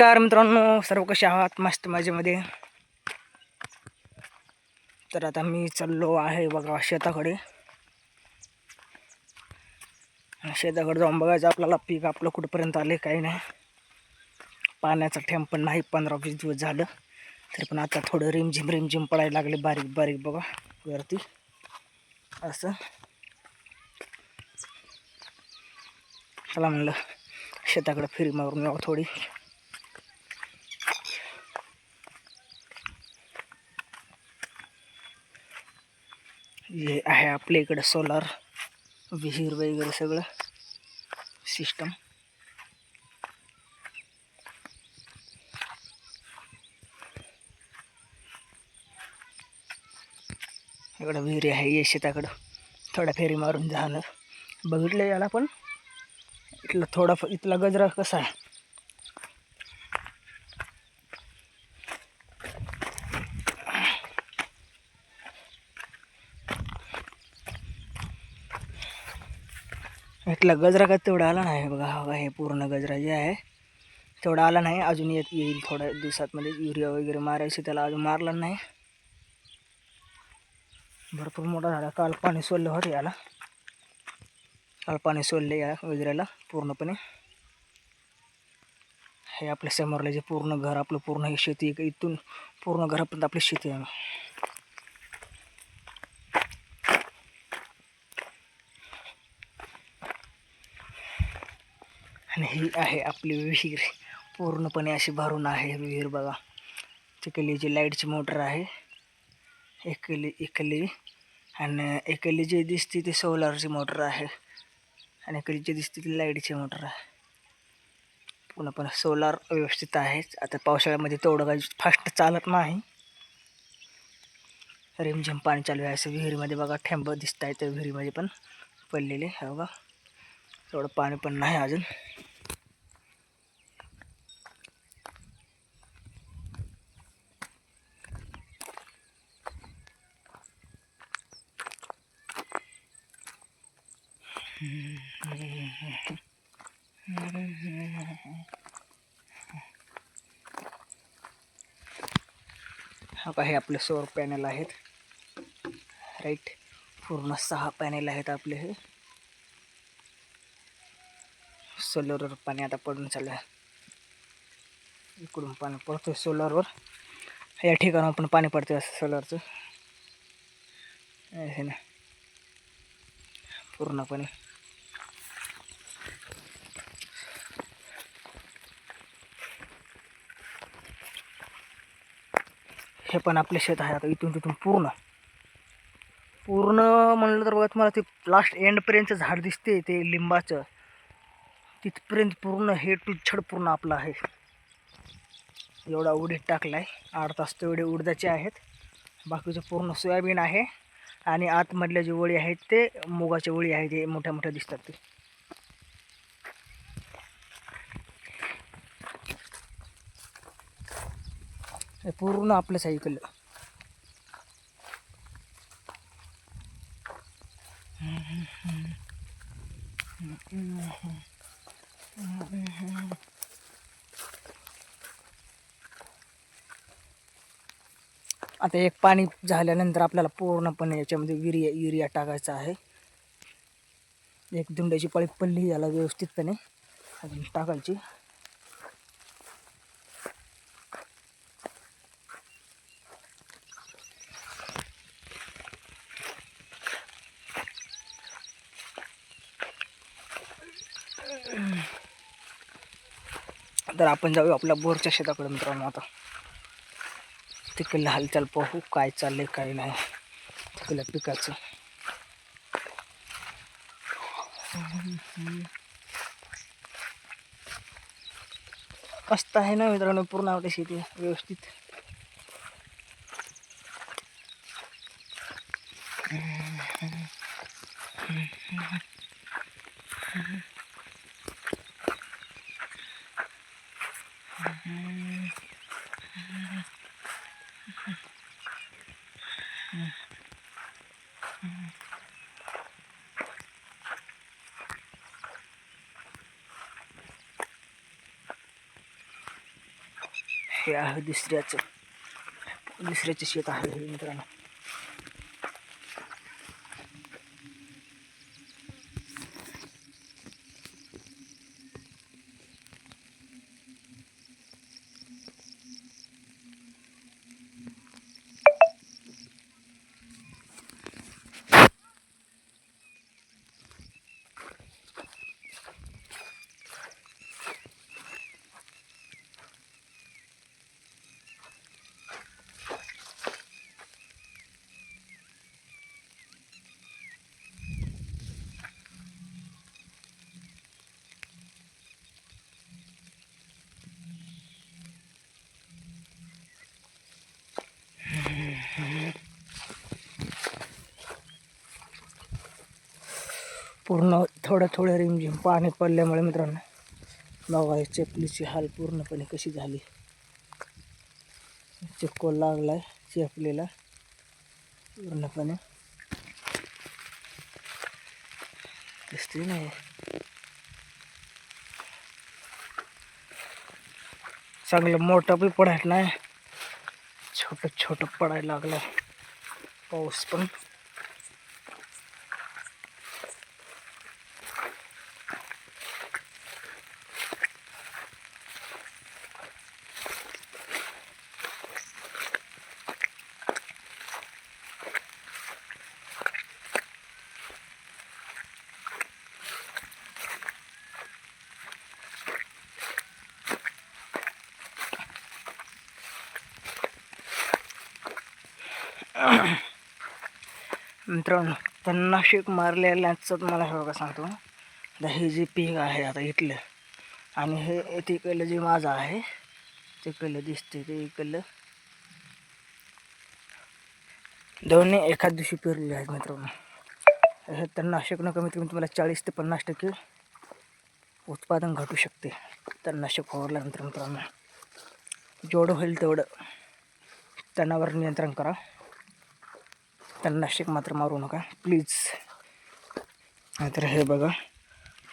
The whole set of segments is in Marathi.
नमस्कार मित्रांनो सर्व कसे आहात? मस्त मजेमध्ये. तर आता मी चाललो आहे बघा शेताकडे. शेताकडे जाऊन बघायचं आपल्याला पीक आपलं कुठंपर्यंत आले काही नाही. पाण्याचा ठेम पण नाही पंधरा वीस दिवस झालं. तरी पण आता थोडं रिमझिम रिमझिम पडायला लागले बारीक बारीक बघा वरती. असं. चला म्हणलं शेताकडे फिरी मारून थोडी. हे आहे आपल्या इकडं सोलार विहीर वगैरे सगळं सिस्टम इकडं विहिरी आहे ये शेताकडं. थोडा फेरी मारून झालं बघितलं याला पण? इथला थोडा इथला गजरा कसा आहे? इथला गजरा का तेवढा आला नाही बघा हा बघा हे पूर्ण गजरा जे आहे तेवढा आला नाही अजून येत येईल थोड्या दिवसात म्हणजे युरिया वगैरे मारायचं त्याला अजून मारला नाही. भरपूर मोठा झाला काल पाणी सोडलं होतं याला. काल पाणी सोडले या गजऱ्याला पूर्णपणे. हे आपल्या समोरलं जे पूर्ण घर आपलं पूर्ण हे शेती आहे. इथून पूर्ण घरापर्यंत आपली शेती आहे. आणि ही आहे आपली विहीर. पूर्णपणे अशी भरून आहे विहीर बघा. तिकडली जी लाईटची मोटर आहे. एकली एकली. आणि एकली जी दिसते ती सोलारची मोटर आहे. आणि एकली जी दिसते ती लाईटची मोटर आहे. पूर्णपणे सोलार व्यवस्थित आहे. आता पावसाळ्यामध्ये तेवढं काही फास्ट चालत नाही. रिमझिम पाणी चालू आहे. असं विहिरीमध्ये बघा ठेंब दिसत आहे त्या विहिरीमध्ये पण पडलेले. हे बघा. एवढं पाणी पण नाही अजून. हा काही आपले सौर पॅनल आहेत. राईट पूर्ण सहा पॅनल आहेत आपले हे. सोलरवर पाणी आता पडून चाललं आहे इकडून पाणी पडतोय सोलरवर. या ठिकाणावर पण पाणी पडते असं सोलरचं. हे ना. पूर्णपणे. हे पण आपले शेत आहे आता इथून तिथून पूर्ण. पूर्ण म्हणलं तर बघा तुम्हाला ते लास्ट एंडपर्यंतचं झाड दिसते ते लिंबाचं. तिथपर्यंत पूर्ण हे तुच्छड पूर्ण आपलं आहे. एवढा उडीद टाकला आहे आठ तास तेवढे उडदाचे आहेत. बाकीचं पूर्ण सोयाबीन आहे. आणि आतमधल्या जे वळी आहेत ते मुगाच्या वळी आहेत ते मोठ्या मोठ्या दिसतात ते. हे पूर्ण आपलं सायकल आता एक पाणी झाल्यानंतर आपल्याला पूर्णपणे याच्यामध्ये युरिया युरिया टाकायचा आहे. एक दुंड्याची पळी पडली याला व्यवस्थितपणे अजून टाकायची. तर आपण जाऊ आपल्या बोरच्या शेताकडे मित्रांनो आता. तिकडलं हालचाल पाहू काय चाललंय काय नाही तिकडल्या पिकाचं मस्त आहे ना मित्रांनो पूर्ण आवडते शेती व्यवस्थित Mm-hmm. हे आहे दुसऱ्याचं. दुसऱ्याचं शेत आहे हे मित्रांनो. पूर्ण थोडं थोडं रिमझिम पाणी पडल्यामुळे मित्रांनो. बघा हे चपलीची हाल पूर्णपणे कशी झाली. चिपको आहे चपलीला पूर्णपणे. दिसते नाही चांगलं मोठं बी पडायला नाही. छोटं छोटं पडायला लागलं पाऊस पण मित्रांनो तणनाशक मारलेल्याचं मला हे बघा सांगतो. आता हे जे पीक आहे आता इथलं आणि हे तिकडलं जे माझं आहे तिकडलं दिसते ते इकडलं. दोन्ही एखाद दिवशी पेरलेले आहेत मित्रांनो. हे तणनाशक न कमीत कमी तुम्हाला चाळीस ते पन्नास टक्के उत्पादन घटू शकते. तणनाशक फवारल्यानंतर मित्रांनो. जेवढं होईल तेवढं तणावर नियंत्रण करा. तणनाशक मात्र मारू नका. प्लीज नाहीतर हे बघा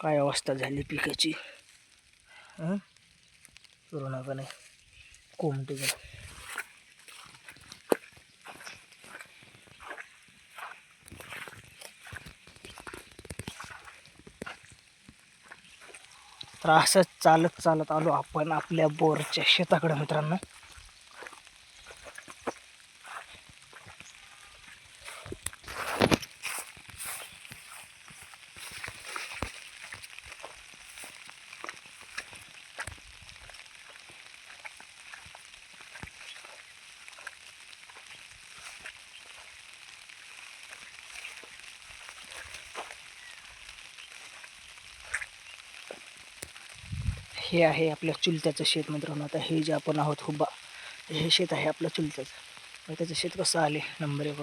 काय अवस्था झाली पिकाची. करू नका नाही. गेली तर असंच चालत चालत आलो आपण आपल्या बोरच्या शेताकडे मित्रांनो. हे आहे आपल्या चुलत्याचं शेत मित्रांनो. आता हे जे आपण आहोत हुबा हे शेत आहे आपलं चुलत्याचं. त्याचं शेत कसं आले? नंबर एक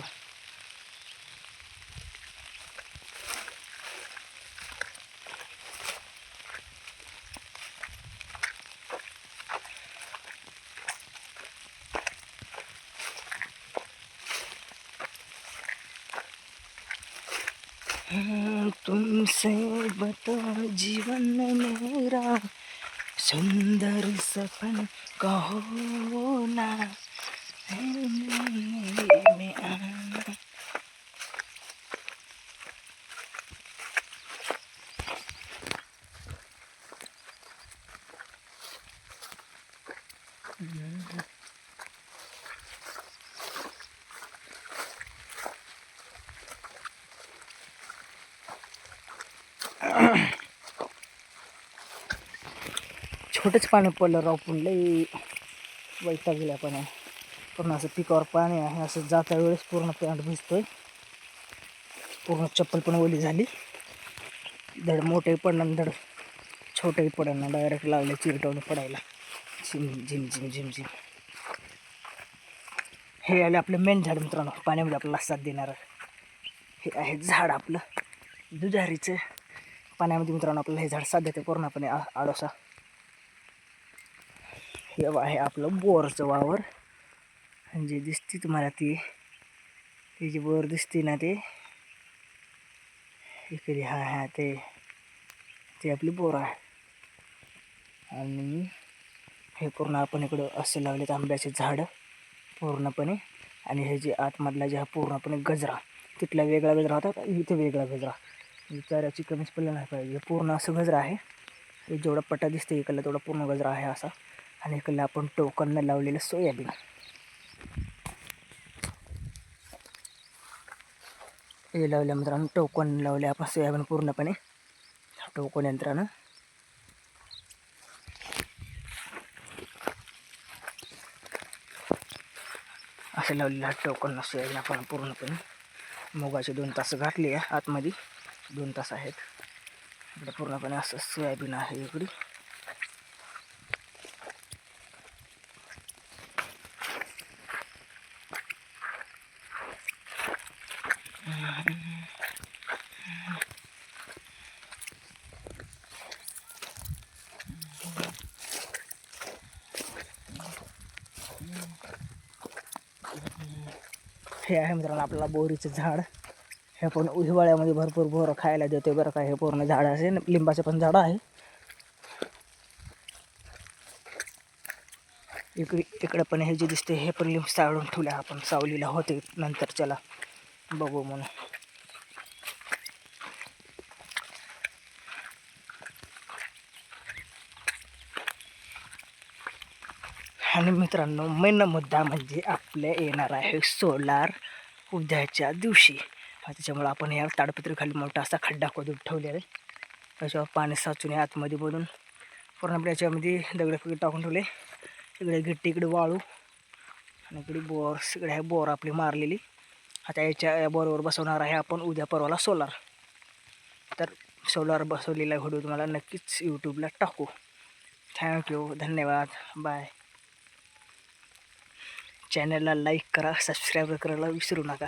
तुमसे बता जीवन मेरा सुंदर सपन कहो ना है मेरे में आना। छोटंच पाणी पडलं राव पण लई वैता गेला पण पूर्ण असं पिकावर पाणी आहे असं जाता वेळेस पूर्ण पॅन्ट भिजतोय. पूर्ण चप्पल पण ओली झाली. धड मोठंही पडणं धड छोटेही पडणं डायरेक्ट लागले चिरटवून पडायला. झिम झिम झिम झिम झिम. हे आले आपलं मेन झाड मित्रांनो पाण्यामध्ये आपल्याला साथ देणार. हे आहे झाड आपलं. दुधारीचं पाण्यामध्ये मित्रांनो आपल्याला हे झाड साथ देते पूर्णपणे आ आडोसा. हे आहे आपलं बोरचं वावर. जे दिसते तुम्हाला ती ती जी बोर दिसते ना ते इकडे हा हा ते ते आपली बोर आहे. आणि हे पूर्ण आपण इकडं असे लावलेत आंब्याचे झाडं पूर्णपणे. आणि हे जे आतमधला जे हा पूर्णपणे गजरा तिथला वेगळा गजरा होता का? इथे वेगळा गजरा. म्हणजे चाऱ्याची कमीच पडलं नाही पाहिजे. पूर्ण असं गजरा आहे. हे जेवढा पट्टा दिसते इकडला तेवढा पूर्ण गजरा आहे असा. आणि इकडला आपण टोकन लावलेलं सोयाबीन. हे लावल्या मित्रांनो टोकन लावले आपण सोयाबीन पूर्णपणे. टोकन यंत्रानं. असं लावलेलं हा टोकन सोयाबीन आपण पूर्णपणे. मुगाचे दोन तास घातले आहे आतमध्ये. दोन तास आहेत. इकडे पूर्णपणे असं सोयाबीन आहे इकडे. हे आहे मित्रांनो आपल्याला बोरीचं झाड. हे पण हिवाळ्यामध्ये भरपूर बोरं खायला देते बरं का. हे पूर्ण झाड असे लिंबाचे पण झाड आहे. इकडे इकडे पण हे जे दिसते हे पण लिंब साळून ठेवले आपण. सावलीला होते नंतर चला. बघू म्हणून. आणि मित्रांनो मेन मुद्दा म्हणजे आपल्या येणार आहे सोलार उद्याच्या दिवशी. त्याच्यामुळं आपण या ताडपत्रीखाली मोठा असा खड्डा खोदून ठेवलेला आहे. त्याच्यावर पाणी साचून या आतमध्ये बोलून पूर्ण आपल्या याच्यामध्ये दगड टाकून ठेवले. इकडे गिट्टी इकडे वाळू आणि इकडे बोर इकडे आहे बोर आपली मारलेली. आता याच्या या बोरवर बसवणार आहे आपण उद्या परवाला सोलार. तर सोलार बसवलेला व्हिडिओ तुम्हाला नक्कीच यूट्यूबला टाकू. थँक्यू धन्यवाद. बाय चॅनलला लाईक करा सबस्क्राईब करायला विसरू नका.